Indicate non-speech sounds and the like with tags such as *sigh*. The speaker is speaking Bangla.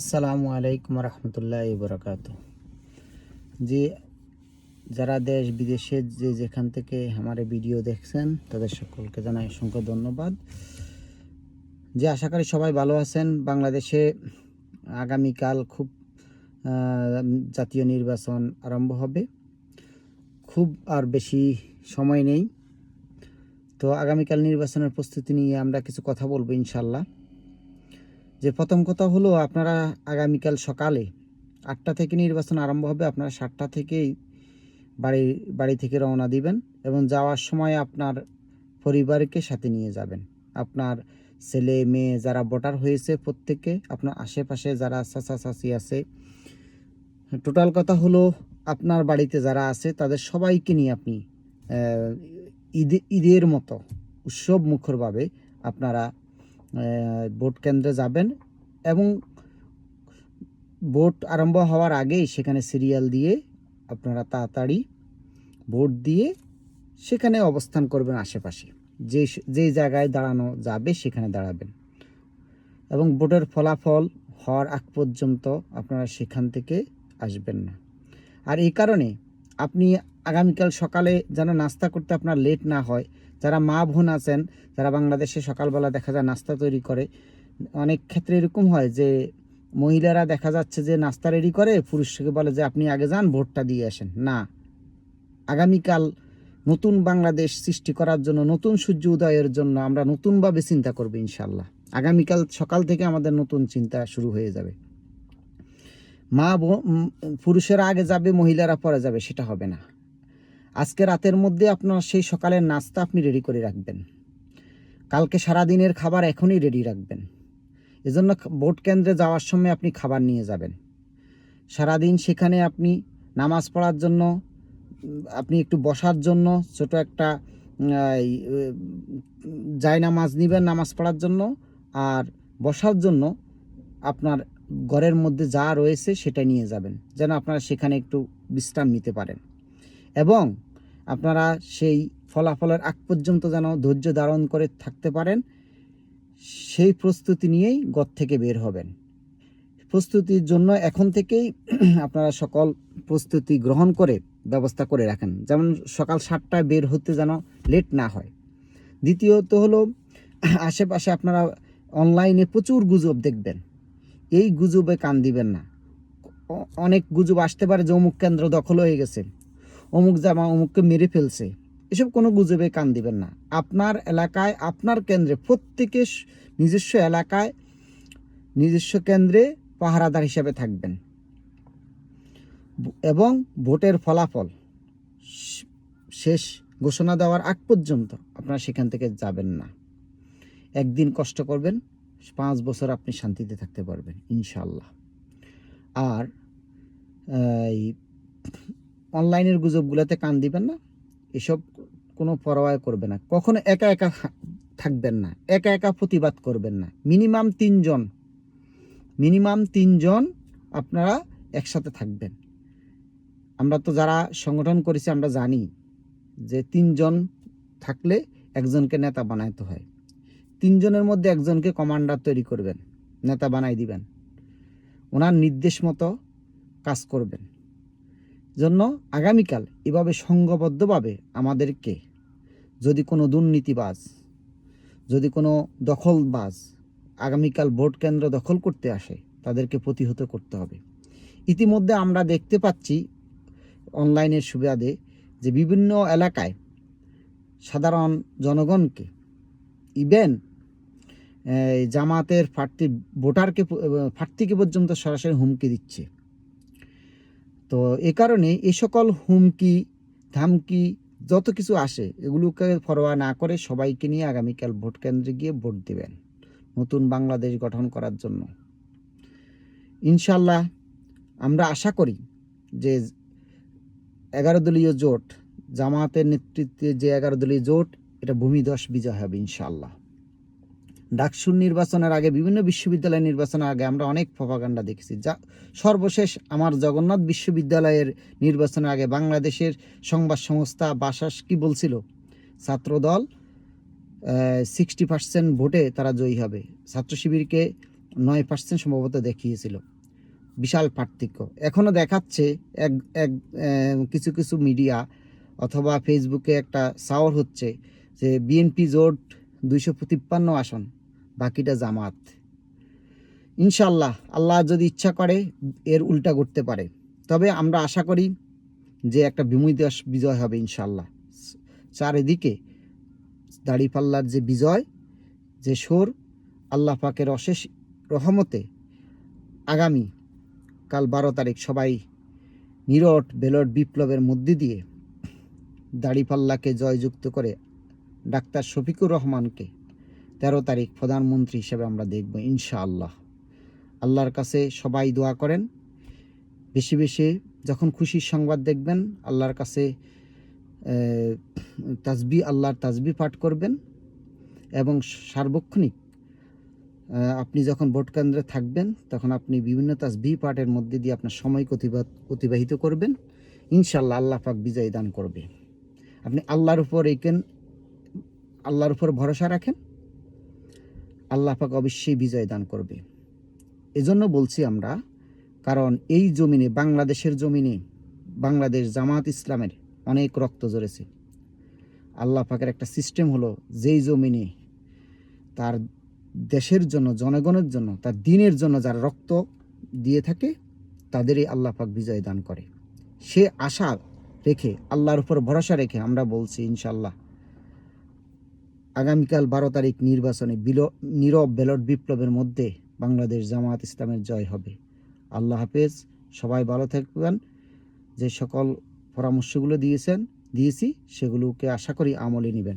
আসসালামু আলাইকুম রহমতুল্লাহ বরকাত যে যারা দেশ বিদেশে যে যেখান থেকে আমার ভিডিও দেখছেন, তাদের সকলকে জানাই অসংখ্য ধন্যবাদ। যে আশা করি সবাই ভালো আছেন। বাংলাদেশে আগামীকাল খুব জাতীয় নির্বাচন আরম্ভ হবে। খুব আর বেশি সময় নেই। তো আগামীকাল নির্বাচনের প্রস্তুতি নিয়ে আমরা কিছু কথা বলব ইনশাল্লাহ যে প্রথম কথা হলো আপনারা আগামীকাল সকালে আটটা থেকে নির্বাচন আরম্ভ হবে, আপনারা সাতটা থেকেই বাড়ি বাড়ি থেকে রওনা দিবেন এবং যাওয়ার সময় আপনার পরিবারকে সাথে নিয়ে যাবেন। আপনার ছেলে, মেয়ে যারা ভোটার হয়েছে প্রত্যেককে, আপনার আশেপাশে যারা চাচা, চাচি আছে। টোটাল কথা হলো আপনার বাড়িতে যারা আছে, তাদের সবাইকে নিয়ে আপনি ঈদ, ঈদের মতো উৎসব মুখরভাবে আপনারা ভোট কেন্দ্রে যাবেন এবং ভোট আরম্ভ হওয়ার আগেই সেখানে সিরিয়াল দিয়ে আপনারা তাড়াতাড়ি ভোট দিয়ে সেখানে অবস্থান করবেন আশেপাশে। যে যেই জায়গায় দাঁড়ানো যাবে সেখানে দাঁড়াবেন। এবং ভোটের ফলাফল হওয়ার আগ পর্যন্ত আপনারা সেখান থেকে আসবেন না। আর এই কারণে আপনি আগামীকাল সকালে যেন নাস্তা করতে আপনার লেট না হয় যারা মা বোন আছেন, যারা বাংলাদেশে সকালবেলা দেখা যায় নাস্তা তৈরি করে, অনেক ক্ষেত্রে এরকম হয় যে মহিলারা দেখা যাচ্ছে যে নাস্তা রেডি করে, পুরুষকে বলে যে আপনি আগে যান, ভোটটা দিয়ে আসেন। না। আগামীকাল নতুন বাংলাদেশ সৃষ্টি করার জন্য, নতুন সূর্য উদয়ের জন্য আমরা নতুনভাবে চিন্তা করব ইনশাল্লাহ আগামীকাল সকাল থেকে আমাদের নতুন চিন্তা শুরু হয়ে যাবে। মা পুরুষেরা আগে যাবে, মহিলারা পরে যাবে, সেটা হবে না। আজকে রাতের মধ্যে আপনার সেই সকালের নাস্তা আপনি রেডি করে রাখবেন। কালকে সারা দিনের খাবার এখনই রেডি রাখবেন। এজন্য ভোট কেন্দ্রে যাওয়ার সময় আপনি খাবার নিয়ে যাবেন। সারাদিন সেখানে আপনি নামাজ পড়ার জন্য আপনি একটু বসার জন্য, ছোট একটা যাই নামাজ নিবেন নামাজ পড়ার জন্য, আর বসার জন্য আপনার ঘরের মধ্যে যা রয়েছে সেটা নিয়ে যাবেন। যেন আপনারা সেখানে একটু বিশ্রাম নিতে পারেন। এবং আপনারা সেই ফলাফলের আগ পর্যন্ত যেন ধৈর্য ধারণ করে থাকতে পারেন, সেই প্রস্তুতি নিয়েই ঘর থেকে বের হবেন। প্রস্তুতির জন্য এখন থেকেই *clears throat* আপনারা সকল প্রস্তুতি গ্রহণ করে ব্যবস্থা করে রাখেন। যেমন সকাল সাতটায় বের হতে যেন লেট না হয়। দ্বিতীয়ত হলো, *clears throat* আশেপাশে আপনারা অনলাইনে প্রচুর গুজব দেখবেন। এই গুজবে কান দিবেন না। অনেক গুজব আসতে পারে যে অমুক কেন্দ্র দখল হয়ে গেছে। অমুক জামা অমুককে মেরে ফেলছে। এসব কোনো গুজবে কান দিবেন না। আপনার এলাকায়, আপনার কেন্দ্রে, প্রত্যেকে নিজস্ব এলাকায়, নিজস্ব কেন্দ্রে পাহারাদার হিসাবে থাকবেন। এবং ভোটের ফলাফল শেষ ঘোষণা দেওয়ার আগ পর্যন্ত আপনারা সেখান থেকে যাবেন না। একদিন কষ্ট করবেন, পাঁচ বছর আপনি শান্তিতে থাকতে পারবেন ইনশাল্লাহ আর এই অনলাইনের গুজবগুলোতে কান দিবেন না, এসব কোনো পরোয়া করবে না। কখনো একা একা থাকবেন না, একা একা প্রতিবাদ করবেন না। মিনিমাম তিনজন মিনিমাম তিনজন আপনারা একসাথে থাকবেন। আমরা তো যারা সংগঠন করেছি, আমরা জানি যে তিনজন থাকলে একজনকে নেতা বানাইতে হয়। তিনজনের মধ্যে একজনকে কমান্ডার তৈরি করবেন, নেতা বানাই দিবেন। ওনার নির্দেশ মতো কাজ করবেন। জন্য আগামীকাল এভাবে সংঘবদ্ধভাবে আমাদেরকে যদি কোনো দুর্নীতিবাজ, যদি কোনো দখলবাজ আগামীকাল ভোট কেন্দ্র দখল করতে আসে, তাদেরকে প্রতিহত করতে হবে। ইতিমধ্যে আমরা দেখতে পাচ্ছি অনলাইনের সুবিধাদে যে বিভিন্ন এলাকায় সাধারণ জনগণকে ইভেন জামাতের প্রার্থী, ভোটারকে প্রার্থীকে পর্যন্ত সরাসরি হুমকি দিচ্ছে। তো এ কারণে এ সকল হুমকি, ধামকি, যত কিছু আসে, এগুলোকে ফরোয়া না করে সবাইকে নিয়ে আগামীকাল ভোট কেন্দ্রে গিয়ে ভোট দেবেন নতুন বাংলাদেশ গঠন করার জন্য। ইনশাল্লাহ আমরা আশা করি যে এগারো দলীয় জোট, জামাতের নেতৃত্বে যে এগারো দলীয় জোট, এটা ভূমিদশ বিজয় হবে ইনশাল্লাহ ডাকসুর নির্বাচনের আগে, বিভিন্ন বিশ্ববিদ্যালয় নির্বাচনের আগে আমরা অনেক প্রপাগান্ডা দেখেছি। যা সর্বশেষ আমার জগন্নাথ বিশ্ববিদ্যালয়ের নির্বাচনের আগে বাংলাদেশের সংবাদ সংস্থা বাসাস কি বলছিল? ছাত্রদল সিক্সটি পার্সেন্ট ভোটে তারা জয়ী হবে। ছাত্র শিবিরকে নয় পার্সেন্ট সম্ভবত দেখিয়েছিল। বিশাল পার্থক্য। এখনও দেখাচ্ছে এক এক কিছু কিছু মিডিয়া অথবা ফেসবুকে একটা সাওয়ার হচ্ছে যে, বিএনপি জোট দুইশো তিপ্পান্ন আসন, বাকিটা জামাত। ইনশাল্লাহ আল্লাহ যদি ইচ্ছা করে, এর উল্টা করতে পারে। তবে আমরা আশা করি যে একটা বিমুই দেশ বিজয় হবে ইনশাল্লাহ চারিদিকে দাড়িপাল্লার যে বিজয়, যে সোর, আল্লাহ পাকের অশেষ রহমতে আগামী কাল বারো তারিখ সবাই নিরট, বেলট, বিপ্লবের মধ্যে দিয়ে দাড়িপাল্লাকে জয়যুক্ত করে ডাক্তার শফিকুর রহমানকে তেরো তারিখ প্রধানমন্ত্রী হিসেবে আমরা দেখব, ইনশাআল্লাহ। আল্লাহর কাছে সবাই দোয়া করেন। বেশি বেশি যখন খুশির সংবাদ দেখবেন, আল্লাহর কাছে তাজবি, আল্লাহর তাজবি পাঠ করবেন এবং সার্বক্ষণিক আপনি যখন ভোট কেন্দ্রে থাকবেন, তখন আপনি বিভিন্ন তাজবি পাঠের মধ্যে দিয়ে আপনার সময় অতিবাহিত করবেন। ইনশাল্লাহ আল্লাহ পাক বিজয় দান করবে। আপনি আল্লাহর উপর রেখেন আল্লাহর উপর ভরসা রাখেন, আল্লাহ পাক অবশ্যই বিজয় দান করবে। এজন্য বলছি আমরা, কারণ এই জমিনে, বাংলাদেশের জমিনে, বাংলাদেশ জামাত ইসলামের অনেক রক্ত ঝরেছে। আল্লাহ পাকের একটা সিস্টেম হলো, যেই জমিনে তার দেশের জন্য, জনগণের জন্য, তার দিনের জন্য যারা রক্ত দিয়ে থাকে, তাদেরই আল্লাহ পাক বিজয় দান করে। সে আশা রেখে, আল্লাহর উপর ভরসা রেখে আমরা বলছি ইনশাল্লাহ আগামীকাল বারো তারিখ নির্বাচনে নীরব ব্যালট বিপ্লবের মধ্যে বাংলাদেশ জামায়াত ইসলামের জয় হবে। আল্লাহ হাফেজ, সবাই ভালো থাকবেন। যে সকল পরামর্শগুলো দিয়েছেন, দিয়েছি, সেগুলোকে আশা করি আমলে নেবেন।